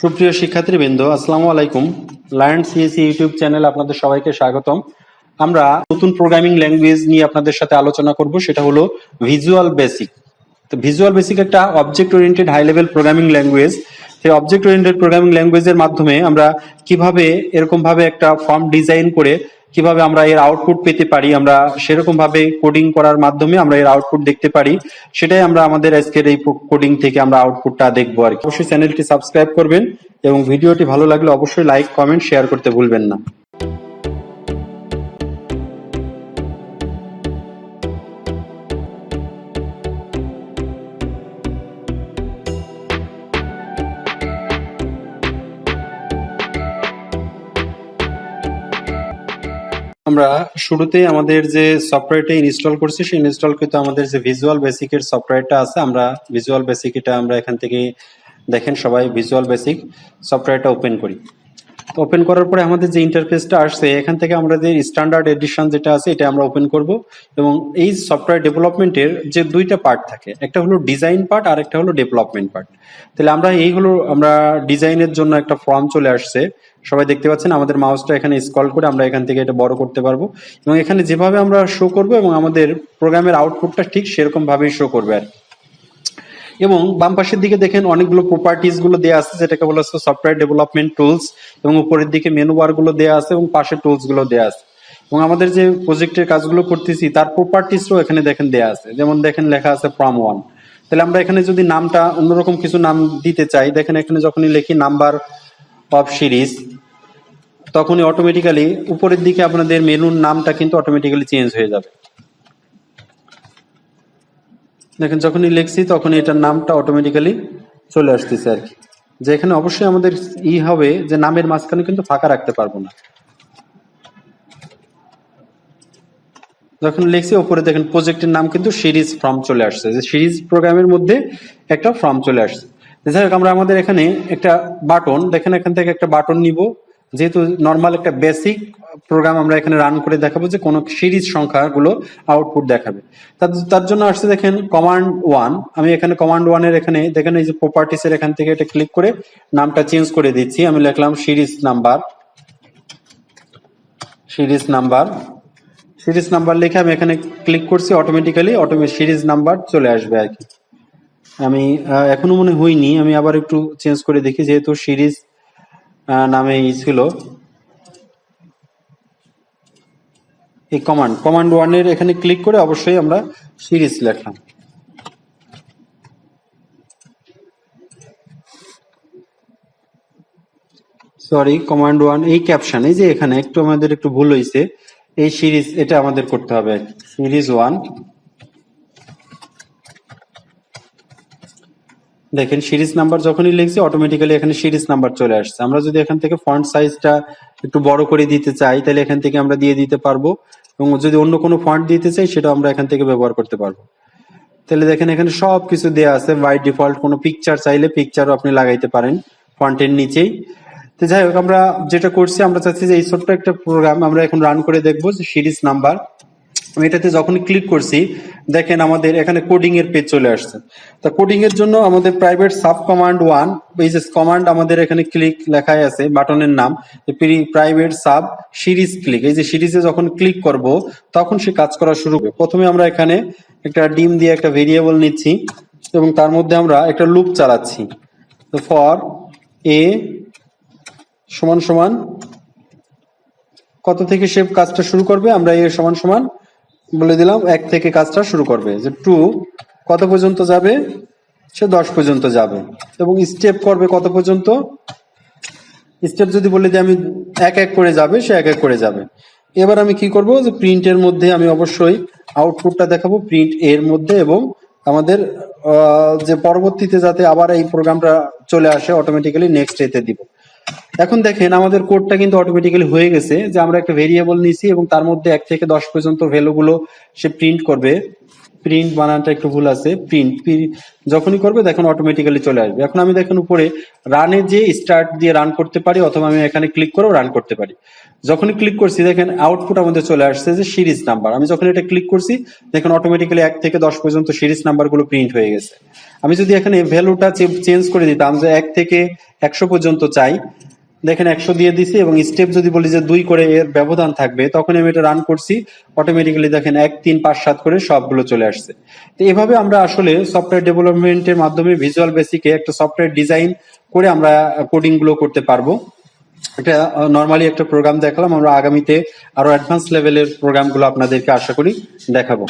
সুপ্রিয় শিক্ষার্থীবৃন্দ, আসসালামু আলাইকুম। লার্ন সিএসি ইউটিউব চ্যানেল আপনাদের সবাইকে স্বাগতম। আমরা নতুন প্রোগ্রামিং ল্যাঙ্গুয়েজ নিয়ে আপনাদের সাথে আলোচনা করব, সেটা হলো ভিজুয়াল বেসিক তো ভিজুয়াল বেসিক একটা object oriented high level programming language সেই অবজেক্ট ওরিয়েন্টেড প্রোগ্রামিং ল্যাঙ্গুয়েজের মাধ্যমে আমরা কীভাবে এরকম ভাবে একটা ফর্ম ডিজাইন করে কীভাবে আমরা এর আউটপুট পেতে পারি, আমরা সেরকম ভাবে কোডিং করার মাধ্যমে আমরা এর আউটপুট দেখতে পারি, সেটাই আমরা আমাদের আজকের এই কোডিং থেকে আমরা আউটপুটটা দেখব আর কি। অবশ্যই চ্যানেলটি সাবস্ক্রাইব করবেন এবং ভিডিওটি ভালো লাগলে অবশ্যই লাইক কমেন্ট শেয়ার করতে ভুলবেন না। আমরা শুরুতে আমাদের যে সফটওয়্যারটা ইনস্টল করছি, সেই ইনস্টল করতে আমাদের যে ভিজুয়াল বেসিক বেসিকের সফটওয়্যারটা আছে, আমরা ভিজুয়াল বেসিক এটা আমরা এখান থেকে দেখেন সবাই ভিজুয়াল বেসিক সফটওয়্যারটা ওপেন করি। ওপেন করার পরে আমাদের যে ইন্টারফেসটা আসছে, এখান থেকে আমরা যে স্ট্যান্ডার্ড এডিশন যেটা আছে, এটা আমরা ওপেন করব। এবং এই সফটওয়্যার ডেভেলপমেন্টের যে দুইটা পার্ট থাকে, একটা হলো ডিজাইন পার্ট আর একটা হলো ডেভেলপমেন্ট পার্ট তাহলে আমরা এই হলো, আমরা ডিজাইনের জন্য একটা ফর্ম চলে আসছে। সবাই দেখতে পাচ্ছেন, আমাদের মাউসটা এখানে স্কল করে আমরা এখান থেকে এটা বড় করতে পারব। এবং এখানে যেভাবে আমরা শো করব এবং আমাদের প্রোগ্রামের আউটপুটটা ঠিক সেরকম ভাবেই শো করবে আর। এবং বাম পাশের দিকে দেখেন অনেকগুলো প্রপার্টিজগুলো দেওয়া আছে, যেটাকে বলা হচ্ছে সফটওয়্যার ডেভেলপমেন্ট টুলস এবং উপরের দিকে মেনু বারগুলো দেওয়া আছে এবং পাশে টুলসগুলো দেওয়া আছে। এবং আমাদের যে প্রজেক্টের কাজগুলো করতেছি, তার প্রপার্টিসও এখানে দেখেন দেওয়া আছে। যেমন দেখেন লেখা আছে ফ্রম ওয়ান তাহলে আমরা এখানে যদি নামটা অন্যরকম কিছু নাম দিতে চাই, দেখেন এখানে যখনই লিখি নাম্বার অফ সিরিজ তখনই অটোমেটিক্যালি উপরের দিকে আপনাদের মেনুর নামটা কিন্তু অটোমেটিক্যালি চেঞ্জ হয়ে যাবে। দেখেন, যখনই লিখছি তখন এটার নামটা অটোমেটিক্যালি চলে আসতেছে আর কি। যে এখানে অবশ্যই আমাদের ই হবে যে নামের মাঝখানে কিন্তু ফাঁকা রাখতে পারব না। যখন লিখছি ওপরে দেখেন প্রজেক্টের নাম কিন্তু সিরিজ ফর্ম চলে আসছে। যে সিরিজ প্রোগ্রামের মধ্যে একটা ফর্ম চলে আসছে। যাই হোক, আমরা আমাদের এখানে একটা বাটন দেখেন এখান থেকে একটা বাটন নিব। যেহেতু নর্মাল একটা বেসিক প্রোগ্রাম আমরা এখানে রান করে দেখাবো যে কোন সিরিজ সংখ্যাগুলো আউটপুট দেখাবে। তার জন্য আসছে দেখেন কমান্ড ওয়ান আমি এখানে কমান্ড ওয়ানের এখানে, দেখেন এই যে প্রপার্টিস এর এখান থেকে এটা ক্লিক করে নামটা চেঞ্জ করে দিচ্ছি। আমি লিখলাম series number series number series number লিখে আমি এখানে ক্লিক করছি অটোমেটিক্যালি অটোমেটিক সিরিজ নাম্বার চলে আসবে আর কি। আমি এখনও মনে হয়নি আমি আবার একটু চেঞ্জ করে দেখি, যেহেতু সিরিজ নামে ই ছিল। এই কমান্ড কমান্ড ওয়ানের এখানে ক্লিক করে অবশ্যই আমরা সিরিজ লিখলাম। সরি কমান্ড ওয়ান এই ক্যাপশন এই যে এখানে একটু আমাদের একটু ভুল হয়েছে এই সিরিজ এটা আমাদের করতে হবে। সিরিজ ওয়ান দেখেন সিরিজ নাম্বার যখনই লিখছি অটোমেটিক্যালি এখানে সিরিজ নাম্বার চলে আসছে। আমরা যদি এখান থেকে ফন্ট সাইজটা একটু বড় করে দিতে চাই, তাহলে এখান থেকে আমরা দিয়ে দিতে পারব। এবং যদি অন্য কোনো ফন্ট দিতে চাই সেটা আমরা এখান থেকে ব্যবহার করতে পারব। তাহলে দেখেন এখানে সব কিছু দেওয়া আছে। বাই ডিফল্ট কোনো পিকচার চাইলে পিকচারও আপনি লাগাইতে পারেন ফন্টের নিচেই। তো যাই হোক, আমরা যেটা করছি, আমরা চাচ্ছি যে এই ছোট্ট একটা প্রোগ্রাম আমরা এখন রান করে দেখব যে সিরিজ নাম্বার। আমি এটাতে যখনই ক্লিক করছি, দেখেন আমাদের এখানে কোডিং এর পেজ চলে আসছে। তা কোডিং এর জন্য আমাদের প্রাইভেট সাব কমান্ড ওয়ান এই যে কমান্ড আমাদের এখানে ক্লিক লেখাই আছে বাটনের নাম প্রাইভেট সাব সিরিজ ক্লিক এই যে সিরিজে যখন ক্লিক করব, তখন সে কাজ করা শুরু করবে। প্রথমে আমরা এখানে একটা ডিম দিয়ে একটা ভেরিয়েবল নিচ্ছি এবং তার মধ্যে আমরা একটা লুপ চালাচ্ছি। ফর এ সমান সমান, কত থেকে সে কাজটা শুরু করবে? আমরা এ সমান সমান বলে দিলাম, এক থেকে কাজটা শুরু করবে, যে টু কত পর্যন্ত যাবে? সে দশ পর্যন্ত যাবে। এবং স্টেপ করবে কত পর্যন্ত? স্টেপ যদি বলে যে আমি এক এক করে যাবে, সে এক এক করে যাবে। এবার আমি কি করব? যে প্রিন্টের মধ্যে আমি অবশ্যই আউটপুটটা দেখাবো প্রিন্ট এর মধ্যে এবং আমাদের যে পরবর্তীতে যাতে আবার এই প্রোগ্রামটা চলে আসে অটোমেটিক্যালি নেক্সট এতে দিব। এখন দেখেন আমাদের কোডটা কিন্তু অটোমেটিক্যালি হয়ে গেছে যে আমরা একটা ভেরিয়েবল নিছি এবং তার মধ্যে এক থেকে দশ পর্যন্ত ভ্যালু গুলো সে প্রিন্ট করবে। প্রিন্ট বানানটা একটু ভুল আছে প্রিন্ট যখনই করবে দেখুন অটোমেটিক্যালি চলে আসবে। এখন আমি দেখুন উপরে রানে যে স্টার্ট দিয়ে রান করতে পারি অথবা আমি এখানে ক্লিক করেও রান করতে পারি। যখনই ক্লিক করছি, দেখেন আউটপুট আমাদের চলে আসছে যে সিরিজ নাম্বার আমি যখন এটা ক্লিক করছি, দেখেন অটোমেটিক্যালি এক থেকে দশ পর্যন্ত সিরিজ নাম্বারগুলো প্রিন্ট হয়ে গেছে। আমি যদি এখানে ভ্যালুটা চেঞ্জ করে দিতাম যে এক থেকে একশো পর্যন্ত চাই দেখেন একশো দিয়ে দিছি এবং স্টেপ যদি বলি যে দুই করে এর ব্যবধান থাকবে, তখন আমি এটা রান করছি অটোমেটিক্যালি দেখেন এক, তিন, পাঁচ, সাত করে সবগুলো চলে আসছে। তো এভাবে আমরা আসলে সফটওয়্যার ডেভেলপমেন্টের মাধ্যমে ভিজুয়াল বেসিকে একটা সফটওয়্যার ডিজাইন করে আমরা কোডিংগুলো করতে পারব। এটা নর্মালি একটা প্রোগ্রাম দেখালাম, আমরা আগামীতে আরও অ্যাডভান্স লেভেলের প্রোগ্রামগুলো আপনাদেরকে আশা করি দেখাবো।